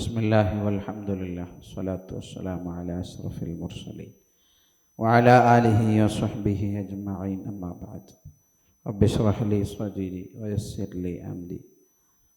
بسم الله والحمد لله والصلاة والسلام على أشرف المرسلين وعلى آله وصحبه أجمعين. أما بعد رب اشرح لي صدري ويسر لي أمري.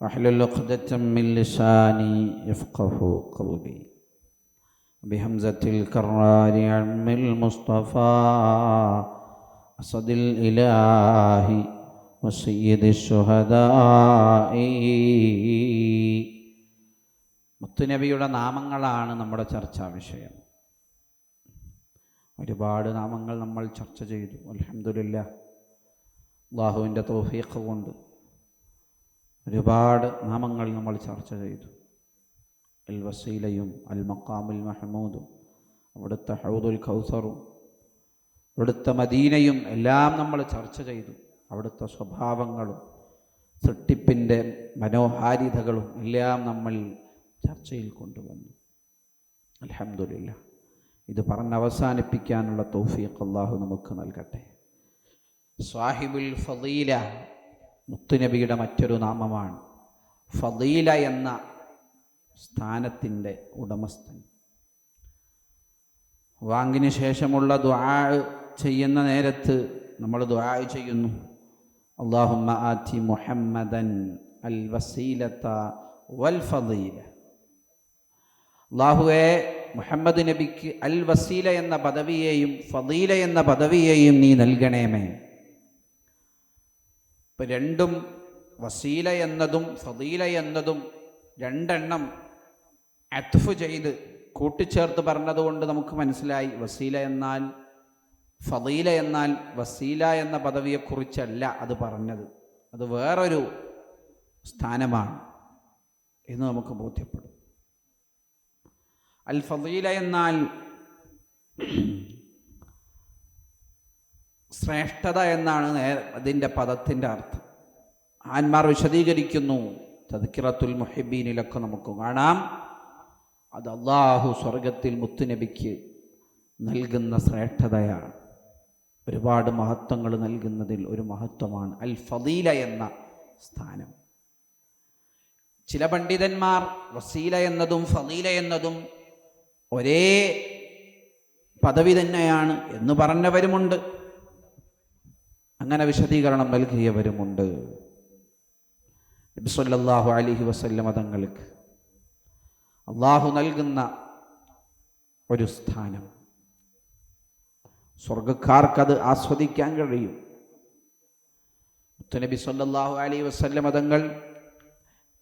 واحلل عقدة من لساني يفقه قولي. بهمزة الكرار عم المصطفى أسد الإله وسيد الشهداء. മുത്തുനബിയുടെ നാമങ്ങളാണ് നമ്മുടെ ചർച്ചാ വിഷയം. ഒരുപാട് നാമങ്ങൾ നമ്മൾ ചർച്ച ചെയ്തു. അലഹമില്ല അള്ളാഹുവിന്റെ തോഫീഖ് കൊണ്ട് ഒരുപാട് നാമങ്ങൾ നമ്മൾ ചർച്ച ചെയ്തു. അൽ വസീലയും അൽ മക്കാമുൽ മഹമൂദും അവിടുത്തെ ഹൗദുൽ ഖൗസറും അവിടുത്തെ മദീനയും എല്ലാം നമ്മൾ ചർച്ച ചെയ്തു. അവിടുത്തെ സ്വഭാവങ്ങളും സൃഷ്ടിപ്പിന്റെ മനോഹാരിതകളും എല്ലാം നമ്മൾ ചർച്ചയിൽ കൊണ്ടുവന്നു. അലഹമില്ല ഇത് പറഞ്ഞ് അവസാനിപ്പിക്കാനുള്ള തൗഫീഖ് അള്ളാഹു നമുക്ക് നൽകട്ടെ. സ്വാഹിബുൽ ഫദീല മുത്തുനബിയുടെ മറ്റൊരു നാമമാണ്. ഫദീല എന്ന സ്ഥാനത്തിന്റെ ഉടമസ്ഥൻ. വാങ്ങിന് ശേഷമുള്ള ദുആ ചെയ്യുന്ന നേരത്ത് നമ്മൾ ദുആ ചെയ്യുന്നു. അള്ളാഹുമ്മ ആറ്റി മുഹമ്മദൻ അൽ വസീലത്ത വൽ ഫദീല. അള്ളാഹുവെ മുഹമ്മദ് നബിക്ക് അൽ വസീല എന്ന പദവിയെയും ഫദീല എന്ന പദവിയെയും നീ നൽകണേമേ. ഇപ്പം രണ്ടും വസീല എന്നതും ഫദീല എന്നതും രണ്ടെണ്ണം അത്ഫ് ചെയ്ത് കൂട്ടിച്ചേർത്ത് പറഞ്ഞതുകൊണ്ട് നമുക്ക് മനസ്സിലായി വസീല എന്നാൽ ഫദീല എന്നാൽ വസീല എന്ന പദവിയെക്കുറിച്ചല്ല അത് പറഞ്ഞത്. അത് വേറൊരു സ്ഥാനമാണ് എന്ന് നമുക്ക് ബോധ്യപ്പെടും. അൽ ഫദീല എന്നാൽ ശ്രേഷ്ഠത എന്നാണ് അതിന്റെ പദത്തിന്റെ അർത്ഥം. ആന്മാർ വിശദീകരിക്കുന്നു. തദ്ക്കിറത്തുൽ മുഹിബീനിലൊക്കെ നമുക്ക് കാണാം. അത് അള്ളാഹു സ്വർഗത്തിൽ മുത്തുനബിക്ക് നൽകുന്ന ശ്രേഷ്ഠതയാണ്. ഒരുപാട് മഹത്വങ്ങൾ നൽകുന്നതിൽ ഒരു മഹത്വമാണ് അൽ ഫദീല എന്ന സ്ഥാനം. ചില പണ്ഡിതന്മാർ വസീല എന്നതും ഫദീല എന്നതും ഒരേ പദവി തന്നെയാണ് എന്ന് പറഞ്ഞവരുമുണ്ട്. അങ്ങനെ വിശദീകരണം നൽകിയവരുമുണ്ട്. നബി അലിഹി അലൈഹി മതങ്ങൾക്ക് തങ്ങൾക്ക് അള്ളാഹു നൽകുന്ന ഒരു സ്ഥാനം. സ്വർഗക്കാർക്കത് ആസ്വദിക്കാൻ കഴിയും. മുത്തനബി സല്ലാഹു അലൈഹി വസല്ല മതങ്ങൾ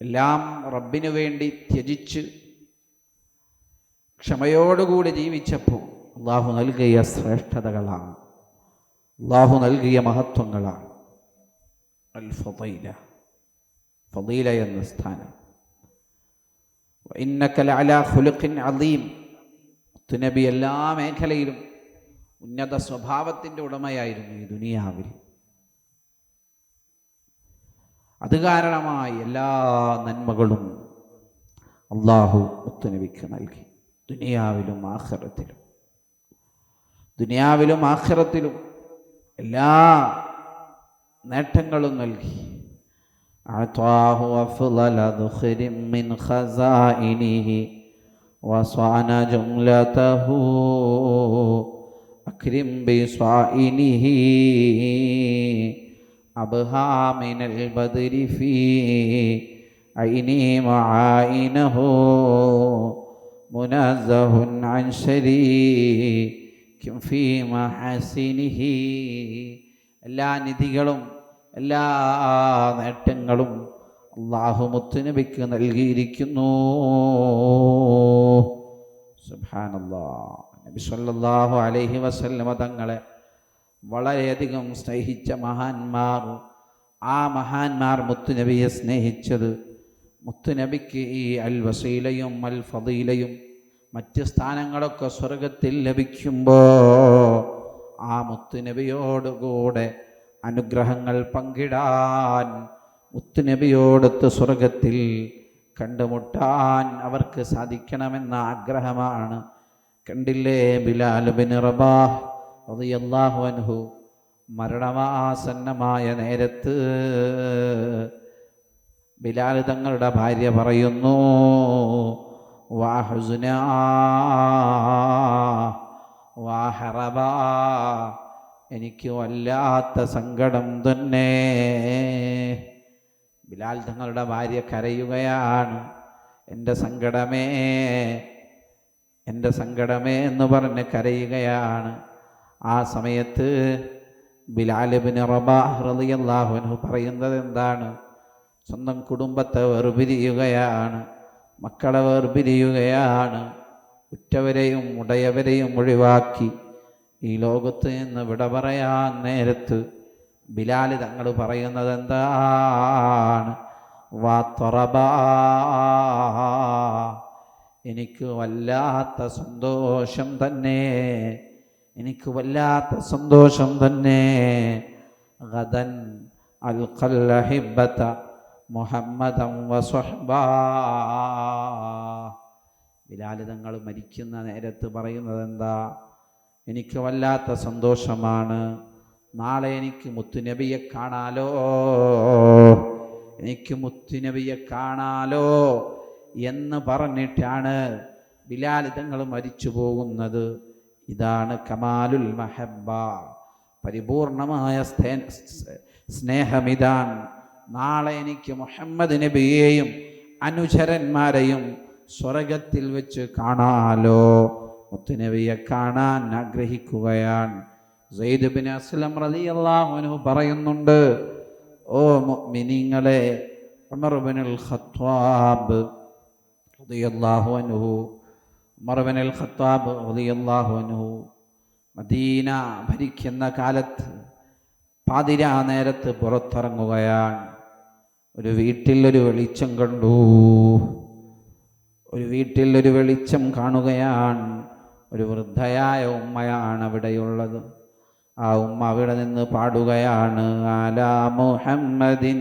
എല്ലാം റബ്ബിനു വേണ്ടി ത്യജിച്ച് ക്ഷമയോടുകൂടി ജീവിച്ചപ്പോൾ അള്ളാഹു നൽകിയ ശ്രേഷ്ഠതകളാണ്. അള്ളാഹു നൽകിയ മഹത്വങ്ങളാണ്. അൽ ഫതൈല ഫതീല എന്ന സ്ഥാനം. ഇന്നക്കല അല ഹുലുഖിൻ അലീം തുനബി എല്ലാ മേഖലയിലും ഉന്നത സ്വഭാവത്തിന്റെ ഉടമയായിരുന്നു ഈ ദുനിയാവിൽ. അത് കാരണമായി എല്ലാ നന്മകളും അള്ളാഹു മുത്തുനബിക്ക് നൽകി. ദുനിയാവിലും ആഖിറത്തിലും ദുനിയാവിലും ആഖിറത്തിലും എല്ലാ നേട്ടങ്ങളും നൽകി أعطاه أفضل ذخر من خزائنه وصان جملته أكرم بصائنه أبهى من البدر في عيني معاينه منزه عن شريك في محاسنه എല്ലാ നിധികളും എല്ലാ നേട്ടങ്ങളും അള്ളാഹു മുത്തുനബിക്ക് നൽകിയിരിക്കുന്നു സുബ്ഹാനല്ലാ നബി സല്ലല്ലാഹു അലൈഹി വസല്ലമ തങ്ങളെ വളരെയധികം സ്നേഹിച്ച മഹാന്മാർ ആ മഹാന്മാർ മുത്തുനബിയെ സ്നേഹിച്ചത് മുത്തുനബിക്ക് ഈ അൽ വസീലയും അൽ ഫദീലയും മറ്റ് സ്ഥാനങ്ങളൊക്കെ സ്വർഗത്തിൽ ലഭിക്കുമ്പോൾ ആ മുത്തുനബിയോടുകൂടെ അനുഗ്രഹങ്ങൾ പങ്കിടാൻ മുത്തുനബിയോടൊത്ത് സ്വർഗത്തിൽ കണ്ടുമുട്ടാൻ അവർക്ക് സാധിക്കണമെന്ന ആഗ്രഹമാണ്. കണ്ടില്ലേ ബിലാൽ ബിൻ റബാഹ് റളിയല്ലാഹു അൻഹു? മരണമാസന്നമായ നേരത്ത് ബിലാൽ തങ്ങളുടെ ഭാര്യ പറയുന്നു وحزنا وحربا എനിക്ക് വല്ലാത്ത സങ്കടം തന്നെ ബിലാൽ തങ്ങളുടെ ഭാര്യ കരയുകയാണ് എൻ്റെ സങ്കടമേ എൻ്റെ സങ്കടമേ എന്ന് പറഞ്ഞ് കരയുകയാണ് ആ സമയത്ത് ബിലാലിബിന് റബാഹ് റളിയല്ലാഹു പറയുന്നത് എന്താണ് സ്വന്തം കുടുംബത്തെ വേർപിരിയുകയാണ് മക്കളെ വേർപിരിയുകയാണ്. ഉറ്റവരെയും ഉടയവരെയും ഒഴിവാക്കി. ഈ ലോകത്ത് നിന്ന് വിട പറയാൻ നേരത്ത് ബിലാൽ തങ്ങൾ പറയുന്നത് എന്താണ് വാ തൊറബാ. എനിക്ക് വല്ലാത്ത സന്തോഷം തന്നെ. എനിക്ക് വല്ലാത്ത സന്തോഷം തന്നെ. അൽ അൽഖല്ലഹിബത്ത മുഹമ്മദം ബിലാലിതങ്ങൾ ബിലാൽ തങ്ങൾ മരിക്കുന്ന നേരത്ത് പറയുന്നത് എന്താ എനിക്ക് വല്ലാത്ത സന്തോഷമാണ്. നാളെ എനിക്ക് മുത്തുനബിയെ കാണാലോ? എനിക്ക് മുത്തുനബിയെ കാണാലോ എന്ന് പറഞ്ഞിട്ടാണ് ബിലാൽ തങ്ങൾ മരിച്ചു പോകുന്നത്. ഇതാണ് കമാലുൽ മഹബ പരിപൂർണമായ സ്നേഹം സ്നേഹമിതാൻ നാളെ എനിക്ക് മുഹമ്മദ് നബിയെയും അനുചരന്മാരെയും സ്വർഗത്തിൽ വെച്ച് കാണാലോ. മുത്തുനബിയെ കാണാൻ ആഗ്രഹിക്കുകയാണ്. സെയ്ദുബിൻ അസ്ലം റളിയല്ലാഹു അൻഹു പറയുന്നുണ്ട് ഓ മിനിങ്ങളെ ഉമർ ഖത്വാബ് റളിയല്ലാഹു അൻഹു ഉമർ ഖത്വാബ് റളിയല്ലാഹു അൻഹു മദീന ഭരിക്കുന്ന കാലത്ത് പാതിരാ നേരത്ത് പുറത്തിറങ്ങുകയാണ്. ഒരു വീട്ടിൽ ഒരു വെളിച്ചം കണ്ടു ഒരു വീട്ടിൽ ഒരു വെളിച്ചം കാണുകയാണ് ഒരു വൃദ്ധയായ ഉമ്മയാണ് അവിടെയുള്ളത് ആ ഉമ്മ അവിടെ നിന്ന് പാടുകയാണ് ആലാ മുഹമ്മദിൻ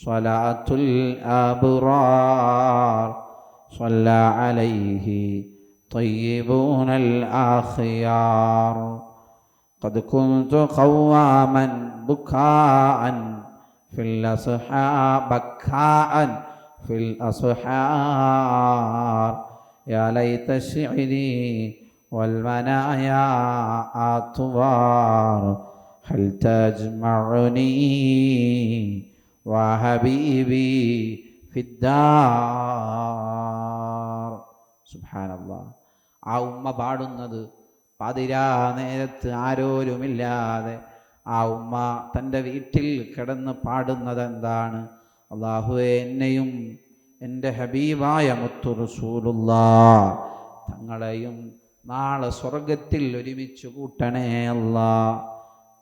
സ്വലാത്തുൽ അബ്റാർ സ്വല്ല അലൈഹി طيبون الآخيار قد كنت قواما بكاء في الأصحاب بكاء في الأصحار يا ليت شعري والمنايا أطوار هل تجمعني وحبيبي في الدار سبحان الله ആ ഉമ്മ പാടുന്നത് പതിരാ നേരത്ത് ആരോരുമില്ലാതെ ആ ഉമ്മ തന്റെ വീട്ടിൽ കിടന്ന് പാടുന്നത് എന്താണ് അള്ളാഹുവെ എന്നെയും എന്റെ ഹബീബായ മുത്തു റസൂലുള്ള തങ്ങളെയും നാളെ സ്വർഗത്തിൽ ഒരുമിച്ച് കൂട്ടണേ അല്ലാ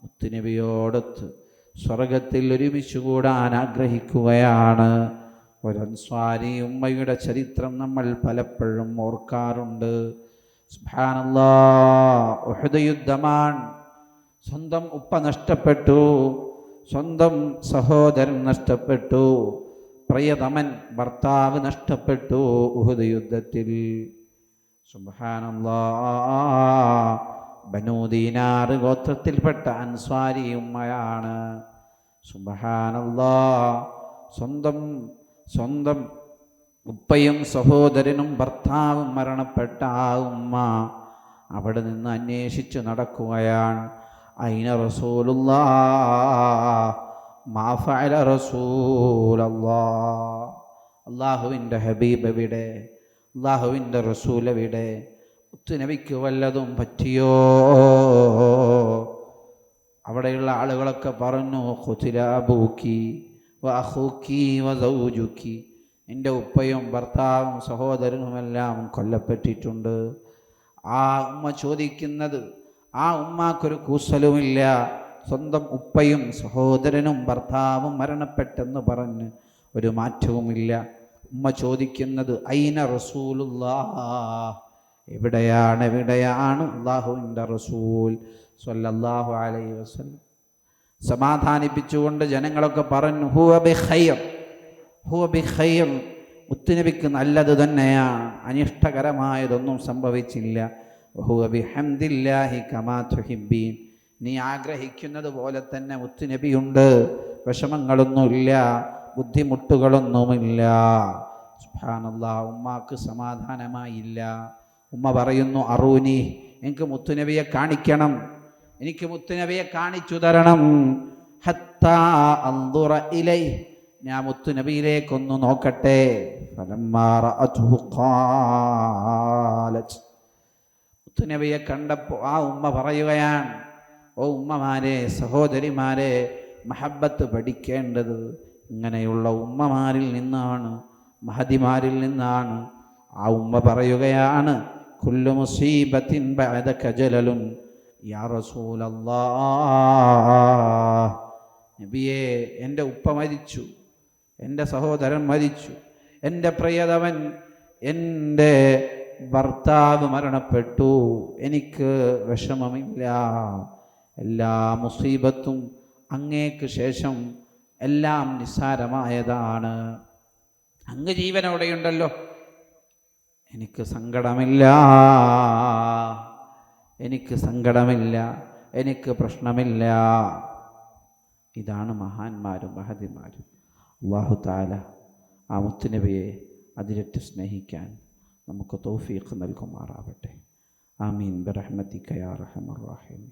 മുത്തുനബിയോടൊത്ത് സ്വർഗത്തിൽ ഒരുമിച്ച് കൂടാൻ ആഗ്രഹിക്കുകയാണ്. ഒരൻസ്വാരി ഉമ്മയുടെ ചരിത്രം നമ്മൾ പലപ്പോഴും ഓർക്കാറുണ്ട്. സുബ്ഹാനല്ലാ ഉഹദ് യുദ്ധമാണ് സ്വന്തം ഉപ്പ നഷ്ടപ്പെട്ടു സ്വന്തം സഹോദരൻ നഷ്ടപ്പെട്ടു പ്രിയതമൻ ഭർത്താവ് നഷ്ടപ്പെട്ടു ഉഹുദ് യുദ്ധത്തിൽ. ബനൂദീനാറ് ഗോത്രത്തിൽപ്പെട്ട അൻസ്വാരി ഉമ്മയാണ്. സുബഹാനല്ലാ. സ്വന്തം സ്വന്തം ഉപ്പയും സഹോദരനും ഭർത്താവും മരണപ്പെട്ട ആ ഉമ്മ അവിടെ നിന്ന് അന്വേഷിച്ചു നടക്കുകയാണ്. അയിന റസൂലുള്ളാ മാഫഅല റസൂലല്ലാ അള്ളാഹുവിന്റെ ഹബീബ് എവിടെ? അള്ളാഹുവിന്റെ റസൂൽ എവിടെ? മുത്തുനബിക്ക് വല്ലതും പറ്റിയോ? അവിടെയുള്ള ആളുകളൊക്കെ പറഞ്ഞു ഖുതിലാബൂക്കി വഹൂക്കി വസൗജുക്കി എന്റെ ഉപ്പയും ഭർത്താവും സഹോദരനുമെല്ലാം കൊല്ലപ്പെട്ടിട്ടുണ്ട്. ആ ഉമ്മ ചോദിക്കുന്നത് ആ ഉമ്മാക്കൊരു കൂസലുമില്ല. സ്വന്തം ഉപ്പയും സഹോദരനും ഭർത്താവും മരണപ്പെട്ടെന്ന് പറഞ്ഞ് ഒരു മാറ്റവുമില്ല. ഉമ്മ ചോദിക്കുന്നത് ഐന റസൂലുള്ളാ എവിടെയാണ് എവിടെയാണ് അള്ളാഹുവിന്റെ റസൂൽ? സ്വല്ലാഹു അലൈ വസല്ലം. സമാധാനിപ്പിച്ചുകൊണ്ട് ജനങ്ങളൊക്കെ പറഞ്ഞു ഹുവ ബി ഖൈർ ഹുവ ബി ഖൈർ മുത്തുനബിക്ക് നല്ലത് തന്നെയാണ്. അനിഷ്ടകരമായതൊന്നും സംഭവിച്ചില്ല. നീ ആഗ്രഹിക്കുന്നത് പോലെ തന്നെ മുത്തുനബിയുണ്ട്. വിഷമങ്ങളൊന്നുമില്ല ബുദ്ധിമുട്ടുകളൊന്നുമില്ല. സുഹാനല്ല ഉമ്മാക്ക് സമാധാനമായില്ല. ഉമ്മ പറയുന്നു അറൂനി എനിക്ക് മുത്തുനബിയെ കാണിക്കണം. എനിക്ക് മുത്തുനബിയെ കാണിച്ചു തരണം. ഞാൻ മുത്തുനബിയിലേക്കൊന്ന് നോക്കട്ടെ. ഖാലത്ത് മുത്തുനബിയെ കണ്ടപ്പോൾ ആ ഉമ്മ പറയുകയാണ് ഓ ഉമ്മമാരെ സഹോദരിമാരെ മഹബത്ത് പഠിക്കേണ്ടത് ഇങ്ങനെയുള്ള ഉമ്മമാരിൽ നിന്നാണ് മഹതിമാരിൽ നിന്നാണ്. ആ ഉമ്മ പറയുകയാണ് കുല്ലു മുസീബത്തിൻ ബഅദക ജലലുൻ. യാ നബിയെ എന്റെ ഉപ്പ മരിച്ചു എന്റെ സഹോദരൻ മരിച്ചു എന്റെ പ്രിയതവൻ എന്റെ ഭർത്താവ് മരണപ്പെട്ടു. എനിക്ക് വിഷമമില്ല. എല്ലാ മുസീബത്തും അങ്ങേക്ക് ശേഷം എല്ലാം നിസ്സാരമായതാണ്. അങ്ങ് ജീവനോടെയുണ്ടല്ലോ. എനിക്ക് സങ്കടമില്ല. എനിക്ക് സങ്കടമില്ല. എനിക്ക് പ്രശ്നമില്ല. ഇതാണ് മഹാന്മാരും മഹതിമാരും. അള്ളാഹു താല ആ മുത്തുനബിയെ അതിരറ്റ് സ്നേഹിക്കാൻ നമുക്ക് തൗഫീഖ് നൽകുമാറാവട്ടെ ആമീൻ ബിറഹ്മത്തിക യാ റഹമർ റഹീം